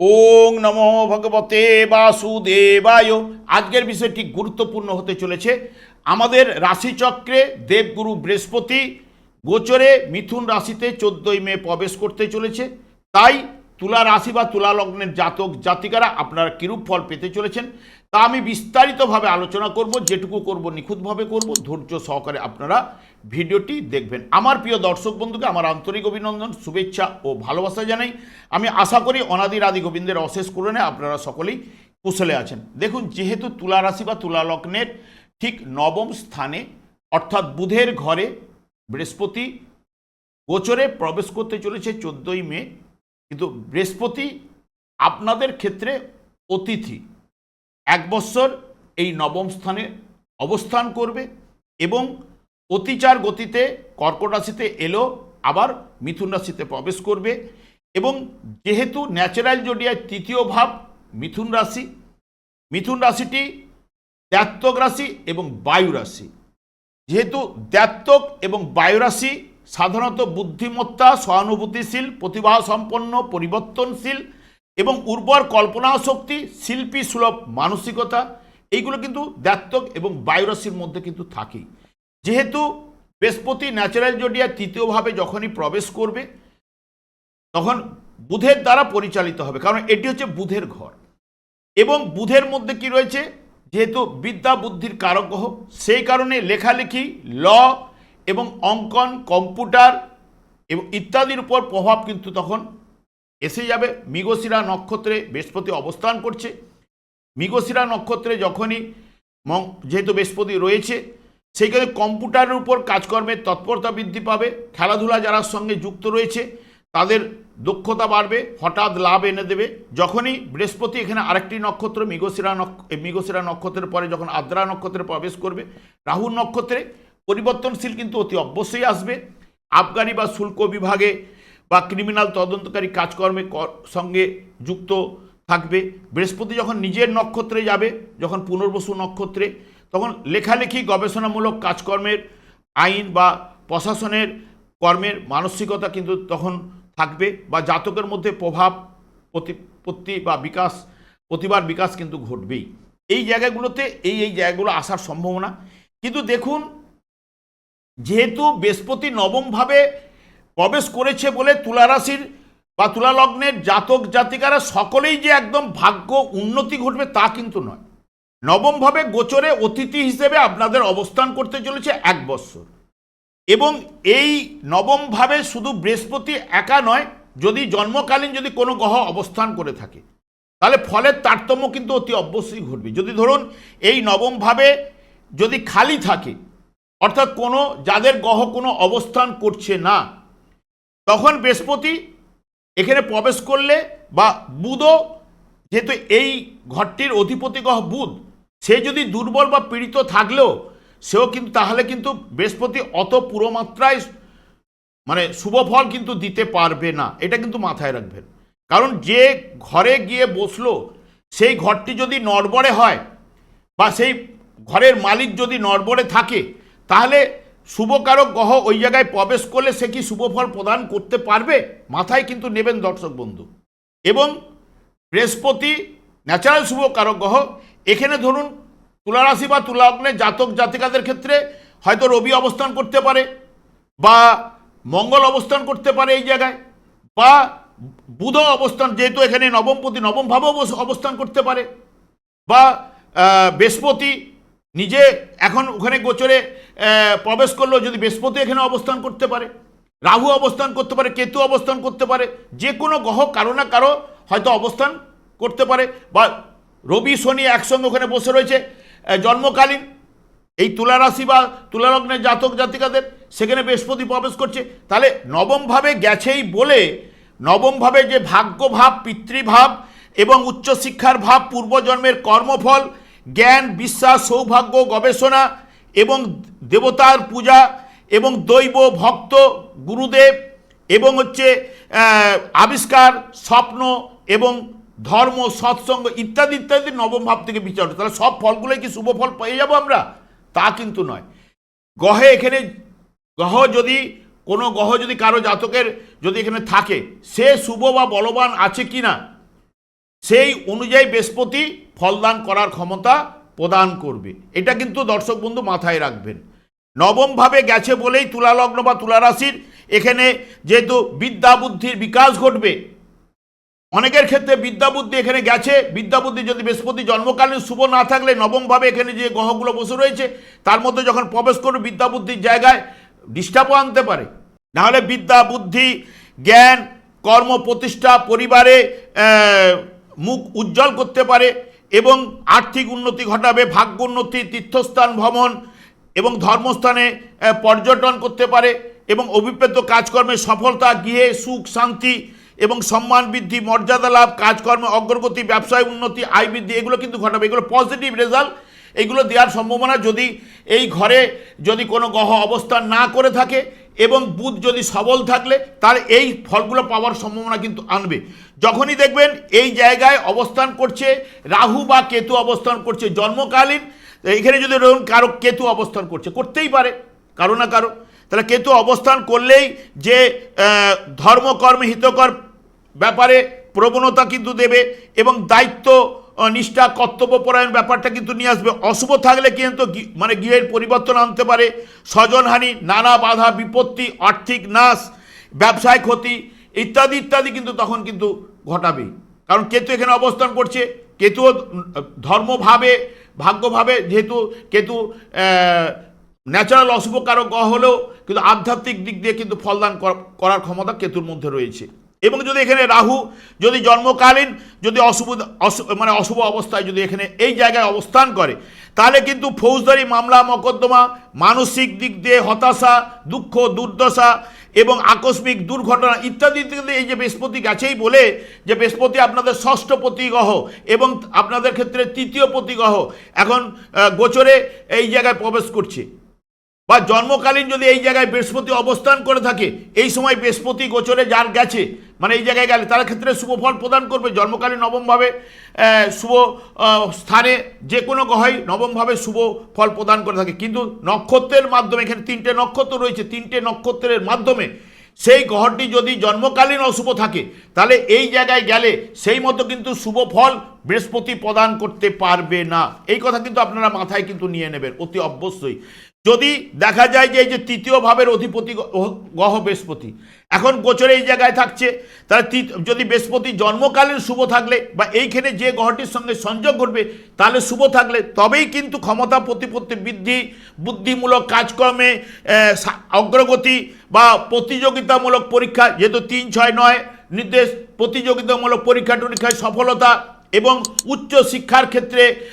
ওং নম ভগবতে বাসুদেবায়। আজকের বিষয়টি গুরুত্বপূর্ণ হতে চলেছে। আমাদের রাশিচক্রে দেবগুরু বৃহস্পতি গোচরে মিথুন রাশিতে চোদ্দই মে প্রবেশ করতে চলেছে। তাই তুলা রাশি বা তুলা লগ্নের জাতক জাতিকারা আপনারা কিরূপ ফল পেতে চলেছেন তা আমি বিস্তারিতভাবে আলোচনা করব, যেটুকু করব, নিখুঁতভাবে করব। ধৈর্য সহকারে আপনারা ভিডিওটি দেখবেন। আমার প্রিয় দর্শক বন্ধুকে আমার আন্তরিক অভিনন্দন, শুভেচ্ছা ও ভালোবাসা জানাই। আমি আশা করি অনাদির আদি গোবিন্দের অশেষ করণে আপনারা সকলেই কুশলে আছেন। দেখুন, যেহেতু তুলা রাশি বা তুলা লগ্নের ঠিক নবম স্থানে, অর্থাৎ বুধের ঘরে বৃহস্পতি গোচরে প্রবেশ করতে চলেছে চোদ্দোই মে, কিন্তু বৃহস্পতি আপনাদের ক্ষেত্রে অতিথি। এক বৎসর এই নবম স্থানে অবস্থান করবে এবং অতিচার গতিতে কর্কট রাশিতে এলো, আবার মিথুন রাশিতে প্রবেশ করবে এবং যেহেতু ন্যাচারাল জোডিয়ার তৃতীয় ভাব মিথুন রাশি, মিথুন রাশিটি দ্যাত্তক রাশি এবং বায়ু রাশি। যেহেতু দ্যাত্তক এবং বায়ুরাশি সাধারণত বুদ্ধিমত্তা, সহানুভূতিশীল প্রতিভা সম্পন্ন পরিবর্তনশীল এবং উর্বর কল্পনা শক্তি শিল্পী সুলভ মানসিকতা, এইগুলো কিন্তু দ্যাত্তক এবং বায়ুরাশির মধ্যে কিন্তু থাকেই। যেহেতু বৃহস্পতি ন্যাচারাল জোডিয়ার তৃতীয়ভাবে যখনই প্রবেশ করবে, তখন বুধের দ্বারা পরিচালিত হবে, কারণ এটি হচ্ছে বুধের ঘর। এবং বুধের মধ্যে কি রয়েছে? যেহেতু বিদ্যা বুদ্ধির কারক সেই কারণে লেখালেখি, ল এবং অঙ্কন, কম্পিউটার এবং ইত্যাদির উপর প্রভাব কিন্তু তখন এসে যাবে। মৃগশিরা নক্ষত্রে বৃহস্পতি অবস্থান করছে। মৃগশিরা নক্ষত্রে যখনই যেহেতু বৃহস্পতি রয়েছে সেই কম্পিউটারের উপর কাজকর্মের তৎপরতা বৃদ্ধি পাবে। খেলাধুলা যারা সঙ্গে যুক্ত রয়েছে, তাদের দক্ষতা বাড়বে, হঠাৎ লাভ এনে দেবে। যখনই বৃহস্পতি এখানে আরেকটি নক্ষত্র, মৃগশিরা মৃগশিরা নক্ষত্রের পরে যখন আদ্রা নক্ষত্রে প্রবেশ করবে, রাহুর নক্ষত্রে পরিবর্তনশীল কিন্তু অতি অবশ্যই আসবে। আবগারি বা শুল্ক বিভাগে বা ক্রিমিনাল তদন্তকারী কাজকর্মে সঙ্গে যুক্ত থাকবে। বৃহস্পতি যখন নিজের নক্ষত্রে যাবে, যখন পুনর্বসু নক্ষত্রে, তখন লেখালেখি, গবেষণামূলক কাজকর্মের আইন বা প্রশাসনের কর্মের মানসিকতা কিন্তু তখন থাকবে বা জাতকের মধ্যে প্রভাব প্রতিপত্তি বা বিকাশ প্রতিবার বিকাশ কিন্তু ঘটবেই। এই জায়গাগুলোতে, এই এই জায়গাগুলো আসার সম্ভাবনা। কিন্তু দেখুন, যেহেতু বৃহস্পতি নবমভাবে প্রবেশ করেছে বলে তুলা রাশির বা তুলালগ্নের জাতক জাতিকারা সকলেই যে একদম ভাগ্য উন্নতি ঘটবে তা কিন্তু নয়। নবমভাবে গোচরে অতিথি হিসেবে আপনাদের অবস্থান করতে চলেছে এক বৎসর। এবং এই নবমভাবে শুধু বৃহস্পতি একা নয়, যদি জন্মকালীন যদি কোনো গ্রহ অবস্থান করে থাকে, তাহলে ফলের তারতম্য কিন্তু অতি অবশ্যই ঘটবে। যদি ধরুন এই নবমভাবে যদি খালি থাকে, অর্থাৎ কোনো যাদের গ্রহ কোনো অবস্থান করছে না তখন বৃহস্পতি এখানে প্রবেশ করলে বা বুধও যেহেতু এই ঘরটির অধিপতি গ্রহ বুধ, সে যদি দুর্বল বা পীড়িত থাকলেও সেও কিন্তু তাহলে কিন্তু বৃহস্পতি অত পুরো মাত্রায় মানে শুভ ফল কিন্তু দিতে পারবে না। এটা কিন্তু মাথায় রাখবেন। কারণ যে ঘরে গিয়ে বসল, সেই ঘরটি যদি নড়বড়ে হয় বা সেই ঘরের মালিক যদি নড়বড়ে থাকে, তাহলে শুভকারক গ্রহ ওই জায়গায় প্রবেশ করলে সে কি শুভ ফল প্রদান করতে পারবে? মাথায় কিন্তু নেবেন দর্শক বন্ধু। এবং বৃহস্পতি ন্যাচারাল শুভ কারক গ্রহ, এখানে ধরুন তুলারাশি বা তুলাগ্নের জাতক জাতিকাদের ক্ষেত্রে হয়তো রবি অবস্থান করতে পারে বা মঙ্গল অবস্থান করতে পারে এই জায়গায় বা বুধ অবস্থান যেহেতু এখানে নবমপতি নবমভাবেও অবস- অবস্থান করতে পারে বা বৃহস্পতি নিজে এখন ওখানে গোচরে প্রবেশ করল যদি বৃহস্পতি এখানে অবস্থান করতে পারে, রাহু অবস্থান করতে পারে, কেতু অবস্থান করতে পারে, যে কোনো গ্রহ, কারও না কারও হয়তো অবস্থান করতে পারে, বা রবি, শনি একসঙ্গে ওখানে বসে রয়েছে। জন্মকালীন এই তুলা রাশি বা তুলালগ্নের জাতক জাতিকাদের সেখানে বৃহস্পতি প্রবেশ করছে। তাহলে নবমভাবে গেছেই বলে নবমভাবে যে ভাগ্যভাব, পিতৃভাব এবং উচ্চশিক্ষার ভাব, পূর্বজন্মের কর্মফল, জ্ঞান, বিশ্বাস, সৌভাগ্য, গবেষণা এবং দেবতার পূজা এবং দৈব ভক্ত গুরুদেব এবং হচ্ছে আবিষ্কার, স্বপ্ন এবং ধর্ম, সৎসঙ্গ ইত্যাদি ইত্যাদি নবম ভাব থেকে বিচার। তাহলে সব ফলগুলোই কি শুভ ফল পেয়ে যাব আমরা? তা কিন্তু নয়। গ্রহে এখানে গ্রহ যদি, কোনো গ্রহ যদি কারও জাতকের যদি এখানে থাকে, সে শুভ বা বলবান আছে কি না সেই অনুযায়ী বৃহস্পতি ফলদান করার ক্ষমতা প্রদান করবে। এটা কিন্তু দর্শক বন্ধু মাথায় রাখবেন। নবমভাবে গেছে বলেই তুলালগ্ন বা তুলারাশির এখানে যেহেতু বিদ্যা বুদ্ধির বিকাশ ঘটবে, অনেকের ক্ষেত্রে বিদ্যা বুদ্ধি এখানে গেছে। বিদ্যা বুদ্ধি যদি বৃহস্পতি জন্মকালীন শুভ না থাকলে নবমভাবে এখানে যে গ্রহগুলো বসে রয়েছে, তার মধ্যে যখন প্রবেশ করবে বিদ্যা বুদ্ধির জায়গায় ডিস্টার্বও আনতে পারে। নাহলে বিদ্যা বুদ্ধি জ্ঞান, কর্ম, প্রতিষ্ঠা, পরিবারে মুখ উজ্জ্বল করতে পারে এবং আর্থিক উন্নতি ঘটাবে, ভাগ্য উন্নতি, তীর্থস্থান, ভ্রমণ এবং ধর্মস্থানে পর্যটন করতে পারে এবং অভিপ্রেত কাজকর্মে সফলতা, গৃহে সুখ, শান্তি এবং সম্মান বৃদ্ধি, মর্যাদা লাভ, কাজকর্মে অগ্রগতি, ব্যবসায় উন্নতি, আয় বৃদ্ধি, এগুলো কিন্তু ঘটাবে। এগুলো পজিটিভ রেজাল্ট এগুলো দেওয়ার সম্ভাবনা যদি এই ঘরে যদি কোনো গ্রহ অবস্থান না করে থাকে এবং বুধ যদি সবল থাকলে, তার এই ফলগুলো পাওয়ার সম্ভাবনা কিন্তু আনবে। যখনই দেখবেন এই জায়গায় অবস্থান করছে, রাহু বা কেতু অবস্থান করছে, জন্মকালীন এখানে যদি ধরুন কারও কেতু অবস্থান করছে, করতেই পারে, কারও না কারও। তাহলে কেতু অবস্থান করলেই যে ধর্মকর্ম হিতকর ব্যাপারে প্রবণতা কিন্তু দেবে এবং দায়িত্ব নিষ্ঠা, কর্তব্যপরায়ণ ব্যাপারটা কিন্তু নিয়ে আসবে। অশুভ থাকলে কিন্তু মানে গৃহের পরিবর্তন আনতে পারে। স্বজনহানি, নানা বাধা, বিপত্তি, আর্থিক নাশ, ব্যবসায় ক্ষতি, ইত্যাদি ইত্যাদি কিন্তু তখন কিন্তু ঘটাবেই। কারণ কেতু এখানে অবস্থান করছে কেতু ধর্মভাবে, ভাগ্যভাবে যেহেতু কেতু ন্যাচারাল অশুভ কারক হলেও কিন্তু আধ্যাত্মিক দিক দিয়ে কিন্তু ফলদান করার ক্ষমতা কেতুর মধ্যে রয়েছে। এবং যদি এখানে রাহু যদি জন্মকালীন, যদি অশুভ, অশু- মানে অশুভ অবস্থায় যদি এখানে এই জায়গায় অবস্থান করে, তাহলে কিন্তু ফৌজদারি মামলা, মকদ্দমা, মানসিক দিক দিয়ে হতাশা, দুঃখ, দুর্দশা এবং আকস্মিক দুর্ঘটনা ইত্যাদি এই যে বৃহস্পতি গেছেই বলে যে বৃহস্পতি আপনাদের ষষ্ঠ প্রতিগ্রহ এবং আপনাদের ক্ষেত্রে তৃতীয় প্রতিগ্রহ। এখন গোচরে এই জায়গায় প্রবেশ করছে। বা জন্মকালীন যদি এই জায়গায় বৃহস্পতি অবস্থান করে থাকে, এই সময় বৃহস্পতি গোচরে যার গেছে মানে এই জায়গায় গেলে, তার ক্ষেত্রে শুভ ফল প্রদান করবে। জন্মকালীন নবমভাবে শুভ স্থানে যে কোনো গ্রহই নবমভাবে শুভ ফল প্রদান করে থাকে। কিন্তু নক্ষত্রের মাধ্যমে, এখানে তিনটে নক্ষত্র রয়েছে, তিনটে নক্ষত্রের মাধ্যমে সেই গ্রহটি যদি জন্মকালীন অশুভ থাকে, তাহলে এই জায়গায় গেলে সেই মতো কিন্তু শুভ ফল বৃহস্পতি প্রদান করতে পারবে না। এই কথা কিন্তু আপনারা মাথায় কিন্তু নিয়ে নেবেন, অতি অবশ্যই। যদি দেখা যায় যে এই যে তৃতীয় ভাবের অধিপতি গ্রহ বৃহস্পতি, এখন গোচরে এই জায়গায় থাকছে, তাহলে যদি বৃহস্পতি জন্মকালীন শুভ থাকলে বা এইখানে যে গ্রহটির সঙ্গে সংযোগ ঘটবে, তাহলে শুভ থাকলে, তবেই কিন্তু ক্ষমতা, প্রতিপত্তি, বৃদ্ধি, বুদ্ধিমূলক কাজকর্মে অগ্রগতি বা প্রতিযোগিতামূলক পরীক্ষা, যেহেতু তিন, ছয়, নয় নির্দেশ, প্রতিযোগিতামূলক পরীক্ষা টরীক্ষায় সফলতা এবং উচ্চ শিক্ষার ক্ষেত্রে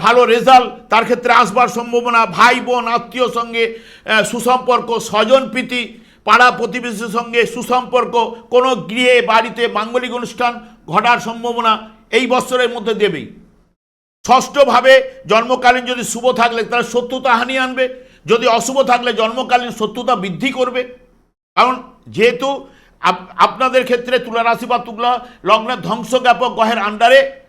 ভালো রেজাল্ট, তার ক্ষেত্রে আসবার সম্ভাবনা, ভাই বোন, আত্মীয় সঙ্গে সুসম্পর্ক, স্বজন প্রীতি, পাড়া প্রতিবেশীর সঙ্গে সুসম্পর্ক, কোনো গৃহে, বাড়িতে মাঙ্গলিক অনুষ্ঠান ঘটার সম্ভাবনা এই বছরের মধ্যে দেবেই। ষষ্ঠভাবে জন্মকালীন যদি শুভ থাকলে তার শত্রুতা হানি আনবে, যদি অশুভ থাকলে জন্মকালীন শত্রুতা বৃদ্ধি করবে। কারণ যেহেতু আপ- আপনাদের ক্ষেত্রে তুলা রাশি বা তুলা লগ্নের ধ্বংসজ্ঞাপক গ্রহের আন্ডারে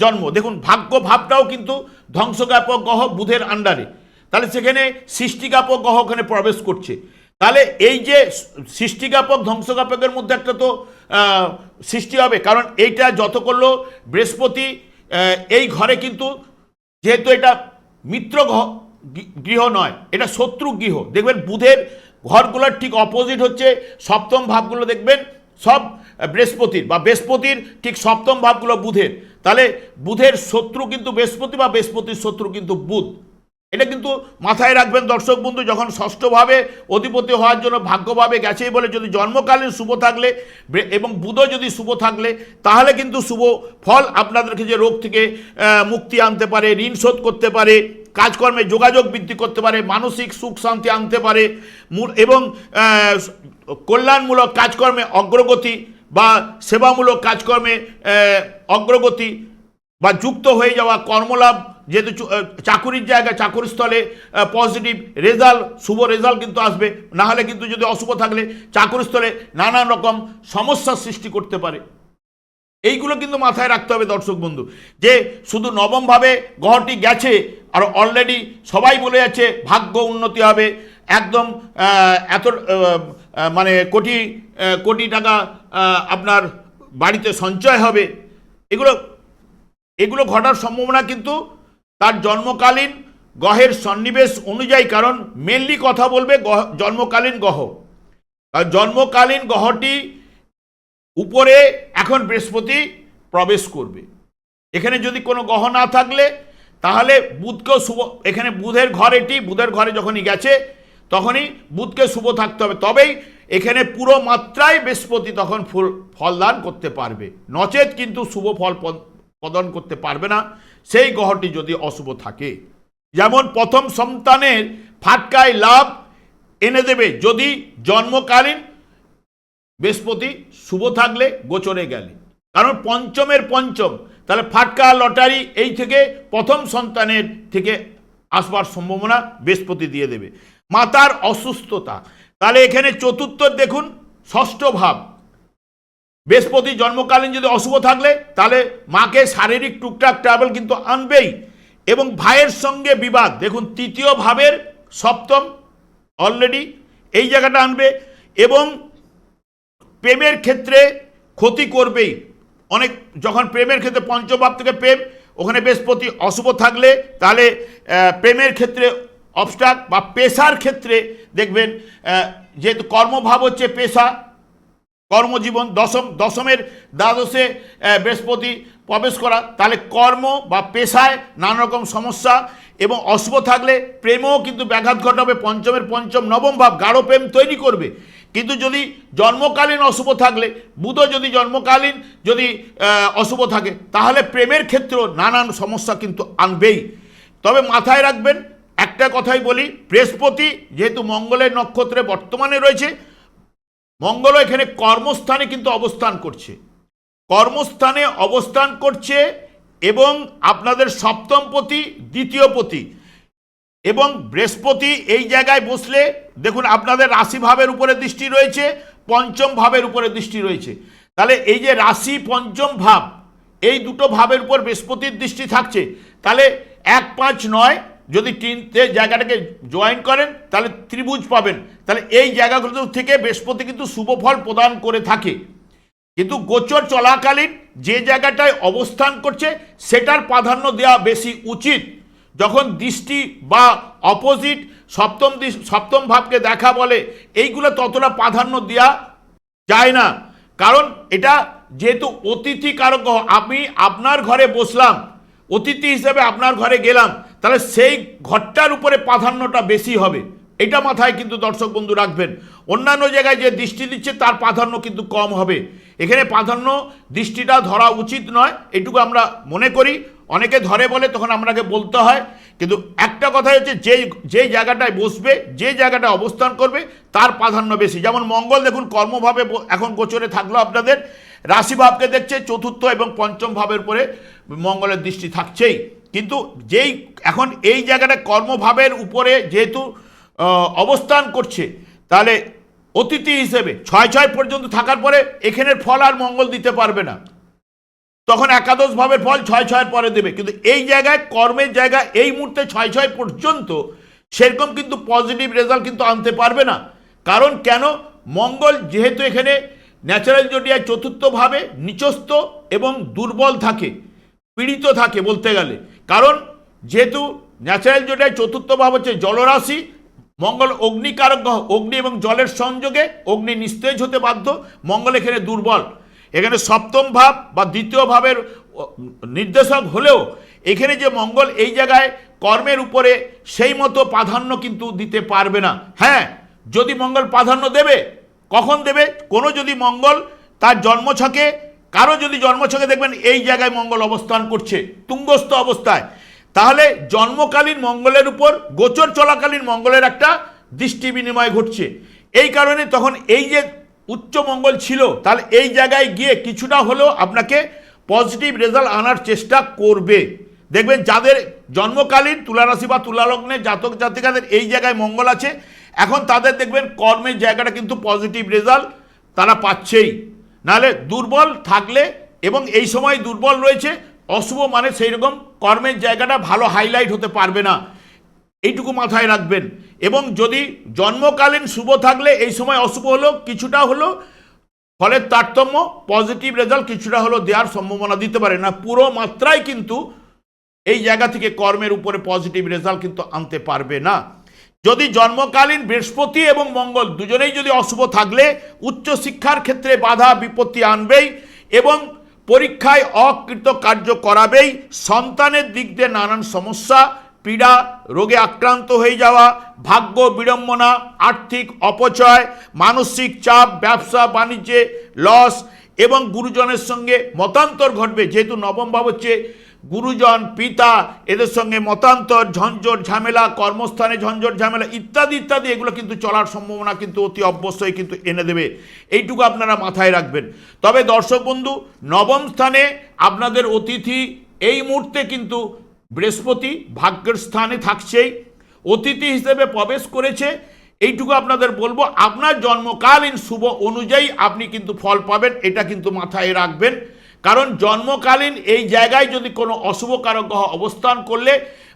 জন্ম। দেখুন ভাগ্য ভাবটাও কিন্তু ধ্বংসজ্ঞাপক গ্রহ বুধের আন্ডারে তাহলে সেখানে সৃষ্টিজ্ঞাপক গ্রহ ওখানে প্রবেশ করছে। তাহলে এই যে সৃষ্টিজ্ঞাপক ধ্বংসজ্ঞাপকের মধ্যে একটা তো সৃষ্টি হবে। কারণ এইটা যত করল, বৃহস্পতি এই ঘরে কিন্তু যেহেতু এটা মিত্র গৃহ নয়, এটা শত্রু গৃহ। দেখবেন, বুধের ঘরগুলোর ঠিক অপোজিট হচ্ছে, সপ্তম ভাবগুলো দেখবেন, সব বৃহস্পতির, বা বৃহস্পতির ঠিক সপ্তম ভাবগুলো বুধের। তাহলে বুধের শত্রু কিন্তু বৃহস্পতি বা বৃহস্পতির শত্রু কিন্তু বুধ। এটা কিন্তু মাথায় রাখবেন দর্শক বন্ধু, যখন ষষ্ঠভাবে অধিপতি হওয়ার জন্য ভাগ্যভাবে গেছেই বলে যদি জন্মকালীন শুভ থাকলে এবং বুধও যদি শুভ থাকলে, তাহলে কিন্তু শুভ ফল আপনাদেরকে যে রোগ থেকে মুক্তি আনতে পারে, ঋণ শোধ করতে পারে, কাজকর্মে যোগাযোগ বৃদ্ধি করতে পারে, মানসিক সুখ শান্তি আনতে পারে এবং কল্যাণমূলক কাজকর্মে অগ্রগতি বা সেবামূলক কাজকর্মে অগ্রগতি বা যুক্ত হয়ে যাওয়া কর্মলাভ, যেহেতু চাকুরির জায়গায় চাকুরিস্থলে পজিটিভ রেজাল্ট শুভ রেজাল্ট কিন্তু আসবে। না হলে কিন্তু যদি অশুভ থাকলে চাকুরিস্থলে নানান রকম সমস্যার সৃষ্টি করতে পারে। এইগুলো কিন্তু মাথায় রাখতে হবে দর্শক বন্ধু, যে শুধু নবমভাবে গ্রহটি গেছে, আর অলরেডি সবাই বলে যাচ্ছে ভাগ্য উন্নতি হবে। একদম এত মানে কোটি কোটি টাকা আপনার বাড়িতে সঞ্চয় হবে। এগুলো এগুলো ঘটার সম্ভাবনা কিন্তু তার জন্মকালীন গ্রহের সন্নিবেশ অনুযায়ী, কারণ মেনলি কথা বলবে গহ- জন্মকালীন গহ। জন্মকালীন গ্রহটি উপরে এখন বৃহস্পতি প্রবেশ করবে। এখানে যদি কোনো গ্রহ না থাকলে, তাহলে বুধকেও শুভ, এখানে বুধের ঘর এটি, বুধের ঘরে যখনই গেছে তখনই বুধকে শুভ থাকতে হবে। তবেই এখানে পুরো মাত্রায় বৃহস্পতি তখন ফুল ফলদান করতে পারবে। নচেত কিন্তু শুভ ফল প্রদান করতে পারবে না। সেই গ্রহটি যদি অশুভ থাকে। যেমন প্রথম সন্তানের ফাটকায় লাভ এনে দেবে। যদি জন্মকালীন বৃহস্পতি শুভ থাকলে গোচরে গেলে। কারণ পঞ্চমের পঞ্চম, তাহলে ফাটকা, লটারি, এই থেকে প্রথম সন্তানের থেকে আসবার সম্ভাবনা বৃহস্পতি দিয়ে দেবে। মাতার অসুস্থতা। তাহলে এখানে চতুর্থ দেখুন, ষষ্ঠ ভাব। বৃহস্পতি জন্মকালীন যদি অশুভ থাকলে, তাহলে মাকে শারীরিক টুকটাক ট্রাভেল কিন্তু আনবেই। এবং ভাইয়ের সঙ্গে বিবাদ, দেখুন তৃতীয় ভাবের সপ্তম অলরেডি এই জায়গাটা আনবে। এবং প্রেমের ক্ষেত্রে ক্ষতি করবেই। অনেক যখন প্রেমের ক্ষেত্রে পঞ্চভাব থেকে প্রেম, ওখানে বৃহস্পতি অশুভ থাকলে, তাহলে প্রেমের ক্ষেত্রে অবস্টাক বা পেশার ক্ষেত্রে দেখবেন যেহেতু কর্মভাব হচ্ছে পেশা, কর্মজীবন দশম, দশমের দ্বাদশে বৃহস্পতি প্রবেশ করা, তাহলে কর্ম বা পেশায় নানা রকম সমস্যা এবং অশুভ থাকলে প্রেমও কিন্তু ব্যাঘাত ঘটাবে, পঞ্চমের পঞ্চম, নবম ভাব, গাঢ় প্রেম তৈরি করবে। কিন্তু যদি জন্মকালীন অশুভ থাকলে, বুধ যদি জন্মকালীন যদি অশুভ থাকে, তাহলে প্রেমের ক্ষেত্রেও নানান সমস্যা কিন্তু আনবেই। তবে মাথায় রাখবেন একটা কথাই বলি, বৃহস্পতি যেহেতু মঙ্গলের নক্ষত্রে বর্তমানে রয়েছে মঙ্গল এখানে কর্মস্থানে কিন্তু অবস্থান করছে। কর্মস্থানে অবস্থান করছে এবং আপনাদের সপ্তম পতি, দ্বিতীয় পতি। এবং বৃহস্পতি এই জায়গায় বসলে, দেখুন আপনাদের রাশি ভাবের উপরে দৃষ্টি রয়েছে, পঞ্চম ভাবের উপরে দৃষ্টি রয়েছে। তাহলে এই যে রাশি পঞ্চম ভাব, এই দুটো ভাবের উপর বৃহস্পতির দৃষ্টি থাকছে। তাহলে এক পাঁচ নয় যদি তিনটে জায়গাটাকে জয়েন করেন, তাহলে ত্রিভুজ পাবেন। তাহলে এই জায়গাগুলো থেকে বৃহস্পতি কিন্তু শুভ ফল প্রদান করে থাকে। কিন্তু গোচর চলাকালীন যে জায়গাটায় অবস্থান করছে, সেটার প্রাধান্য দেওয়া বেশি উচিত। যখন দৃষ্টি বা অপোজিট সপ্তম সপ্তম ভাবকে দেখা বলে, এইগুলো ততটা প্রাধান্য দেওয়া যায় না। কারণ এটা যেহেতু অতিথি কারক আমি আপনার ঘরে বসলাম, অতিথি হিসেবে আপনার ঘরে গেলাম তাহলে সেই ঘরটার উপরে প্রাধান্যটা বেশি হবে। এটা মাথায় কিন্তু দর্শক বন্ধু রাখবেন। অন্যান্য জায়গায় যে দৃষ্টি দিচ্ছে, তার প্রাধান্য কিন্তু কম হবে। এখানে প্রাধান্য দৃষ্টিটা ধরা উচিত নয়, এটুকু আমরা মনে করি। অনেকে ধরে বলে, তখন আপনাকে বলতে হয়। কিন্তু একটা কথা হচ্ছে যে যেই জায়গাটায় বসবে, যে জায়গাটায় অবস্থান করবে, তার প্রাধান্য বেশি। যেমন মঙ্গল, দেখুন, কর্মভাবে এখন গোচরে থাকল আপনাদের। রাশিভাবকে দেখছে, চতুর্থ এবং পঞ্চম ভাবের উপরে মঙ্গলের দৃষ্টি থাকছেই। কিন্তু যেই এখন এই জায়গাটা কর্মভাবের উপরে যেহেতু অবস্থান করছে, তাহলে অতিথি হিসেবে ছয় ছয় পর্যন্ত থাকার পরে এখানের ফল আর মঙ্গল দিতে পারবে না। তখন একাদশ ভাবের ফল ছয় ছয়ের পরে দেবে। কিন্তু এই জায়গায়, কর্মের জায়গা এই মুহূর্তে ছয় ছয় পর্যন্ত সেরকম কিন্তু পজিটিভ রেজাল্ট কিন্তু আনতে পারবে না। কারণ কেন? মঙ্গল যেহেতু এখানে ন্যাচারাল জোডিয়ায় চতুর্থভাবে নিচস্থ এবং দুর্বল থাকে, পীড়িত থাকে বলতে গেলে। কারণ যেহেতু ন্যাচারাল জোডিয়ায় চতুর্থ ভাব হচ্ছে জলরাশি, মঙ্গল অগ্নিকারক অগ্নি এবং জলের সংযোগে অগ্নি নিস্তেজ হতে বাধ্য, মঙ্গল এখানে দুর্বল। এখানে সপ্তম ভাব বা দ্বিতীয় ভাবের নির্দেশক হলেও এখানে যে মঙ্গল এই জায়গায় কর্মের উপরে সেই মতো প্রাধান্য কিন্তু দিতে পারবে না। হ্যাঁ যদি মঙ্গল প্রাধান্য দেবে, কখন দেবে? কোনো যদি মঙ্গল তার জন্মছকে কারও যদি জন্মছকে দেখবেন এই জায়গায় মঙ্গল অবস্থান করছে, তুঙ্গস্থ অবস্থায়, তাহলে জন্মকালীন মঙ্গলের উপর গোচর চলাকালীন মঙ্গলের একটা দৃষ্টি বিনিময় ঘটছে। এই কারণে তখন এই যে উচ্চ মঙ্গল ছিল, তাহলে এই জায়গায় গিয়ে কিছুটা হলেও আপনাকে পজিটিভ রেজাল্ট আনার চেষ্টা করবে। দেখবেন যাদের জন্মকালীন তুলারাশি বা তুলালগ্নে জাতক জাতিকাদের এই জায়গায় মঙ্গল আছে, এখন তাদের দেখবেন কর্মের জায়গাটা কিন্তু পজিটিভ রেজাল্ট তারা পাচ্ছেই। নাহলে দুর্বল থাকলে এবং এই সময় দুর্বল রয়েছে, অশুভ মানে সেই রকম কর্মের জায়গাটা ভালো হাইলাইট হতে পারবে না। এইটুকু মাথায় রাখবেন। এবং যদি জন্মকালীন শুভ থাকলে এই সময় অশুভ হলো, কিছুটা হলো ফলের তারতম্য পজিটিভ রেজাল্ট কিছুটা হলো দেওয়ার সম্ভাবনা দিতে পারে না। পুরো মাত্রায় কিন্তু এই জায়গা থেকে কর্মের উপরে পজিটিভ রেজাল্ট কিন্তু আনতে পারবে না। যদি জন্মকালীন বৃহস্পতি এবং মঙ্গল দুজনেই যদি অশুভ থাকলে উচ্চশিক্ষার ক্ষেত্রে বাধা বিপত্তি আনবেই এবং পরীক্ষায় অকৃত কার্য করাবেই। সন্তানের দিক দিয়ে নানান সমস্যা, পীড়া, রোগে আক্রান্ত হয়ে যাওয়া, ভাগ্য বিড়ম্বনা, আর্থিক অপচয়, মানসিক চাপ, ব্যবসা, বাণিজ্যে লস এবং গুরুজনের সঙ্গে মতান্তর ঘটবে। যেহেতু নবম ভাব হচ্ছে গুরুজন, পিতা, এদের সঙ্গে মতান্তর, ঝঞ্ঝট, ঝামেলা, কর্মস্থানে ঝঞ্ঝট, ঝামেলা ইত্যাদি ইত্যাদি, এগুলো কিন্তু চলার সম্ভাবনা কিন্তু অতি অবশ্যই কিন্তু এনে দেবে। এইটুকু আপনারা মাথায় রাখবেন। তবে দর্শক বন্ধু, নবম স্থানে আপনাদের অতিথি এই মুহূর্তে কিন্তু বৃহস্পতি, ভাগ্যের স্থানে থাকছেই। অতিথি হিসেবে প্রবেশ করেছে। এইটুকু আপনাদের বলব, আপনার জন্মকালীন শুভ অনুযায়ী আপনি কিন্তু ফল পাবেন, এটা কিন্তু মাথায় রাখবেন। কারণ জন্মকালীন এই জায়গায় যদি কোনো অশুভ কারক গ্রহ অবস্থান করলে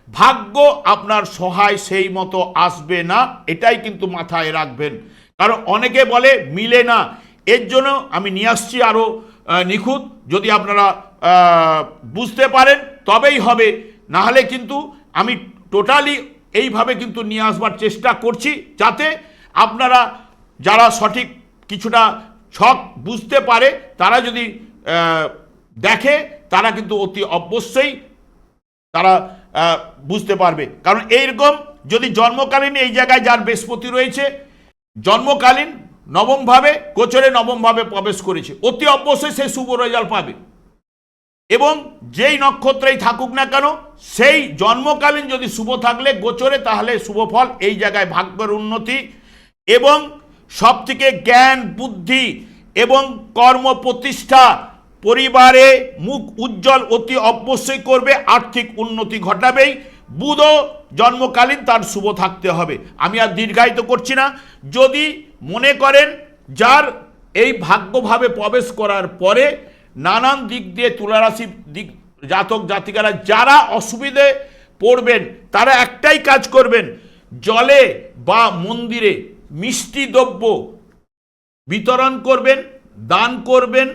ভাগ্য আপনার সহায় সেই মতো আসবে না। এটাই কিন্তু মাথায় রাখবেন। কারণ অনেকে বলে, মিলে না। এর জন্য আমি নিয়ে আসছি আরও নিখুঁত। যদি আপনারা বুঝতে পারেন, তবেই হবে। না হলে কিন্তু আমি টোটালি এইভাবে কিন্তু নিয়ে আসবার চেষ্টা করছি, যাতে আপনারা যারা সঠিক কিছুটা ছক বুঝতে পারে, তারা যদি দেখে তারা কিন্তু অতি অবশ্যই তারা বুঝতে পারবে। কারণ এইরকম যদি জন্মকালীন এই জায়গায় যার বৃহস্পতি রয়েছে, জন্মকালীন নবমভাবে, গোচরে নবমভাবে প্রবেশ করেছে, অতি অবশ্যই সে শুভ রেজাল্ট পাবে। এবং যেই নক্ষত্রেই থাকুক না কেন, সেই জন্মকালীন যদি শুভ থাকলে, গোচরে তাহলে শুভ ফল এই জায়গায় ভাগ্যের উন্নতি এবং সবথেকে জ্ঞান, বুদ্ধি এবং কর্ম প্রতিষ্ঠা পরিবারে মুখ উজ্জ্বল অতি অবশ্যই করবে, আর্থিক উন্নতি ঘটাবেই। বুধও জন্মকালীন তার শুভ থাকতে হবে। আমি আর দীর্ঘায়িত করছি না। যদি মনে করেন যার এই ভাগ্যভাবে প্রবেশ করার পরে নানান দিক দিয়ে তুলারাশি দিক, জাতক জাতিকারা যারা অসুবিধে পড়বেন, তারা একটাই কাজ করবেন, জলে বা মন্দিরে মিষ্টি দ্রব্য বিতরণ করবেন, দান করবেন।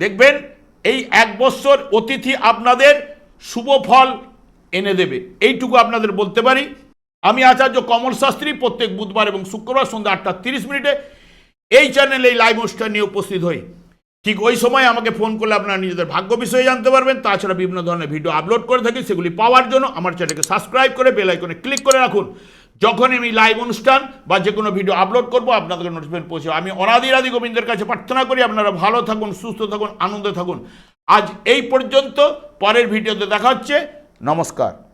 দেখবেন এই এক বছর অতিথি আপনাদের শুভ ফল এনে দেবে। এইটুকু আপনাদের বলতে পারি। আমি আচার্য কমল শাস্ত্রী প্রত্যেক বুধবার এবং শুক্রবার সন্ধ্যা আটটা তিরিশ মিনিটে এই চ্যানেলে এই লাইভ অনুষ্ঠান নিয়ে উপস্থিত হই। ঠিক ওই সময় আমাকে ফোন করলে আপনারা নিজেদের ভাগ্য বিষয়ে জানতে পারবেন। তাছাড়া বিভিন্ন ধরনের ভিডিও আপলোড করে থাকি, সেগুলি পাওয়ার জন্য আমার চ্যানেলকে সাবস্ক্রাইব করে বেল আইকনে ক্লিক করে রাখুন। যখন আমি লাইভ অনুষ্ঠান বা যে কোনো ভিডিও আপলোড করব আপনাদের নোটিফিকেশন পৌঁছে আমি অনাদি রাদি গোবিন্দের কাছে প্রার্থনা করি, আপনারা ভালো থাকুন, সুস্থ থাকুন, আনন্দে থাকুন। আজ এই পর্যন্ত, পরের ভিডিওতে দেখা হচ্ছে। নমস্কার।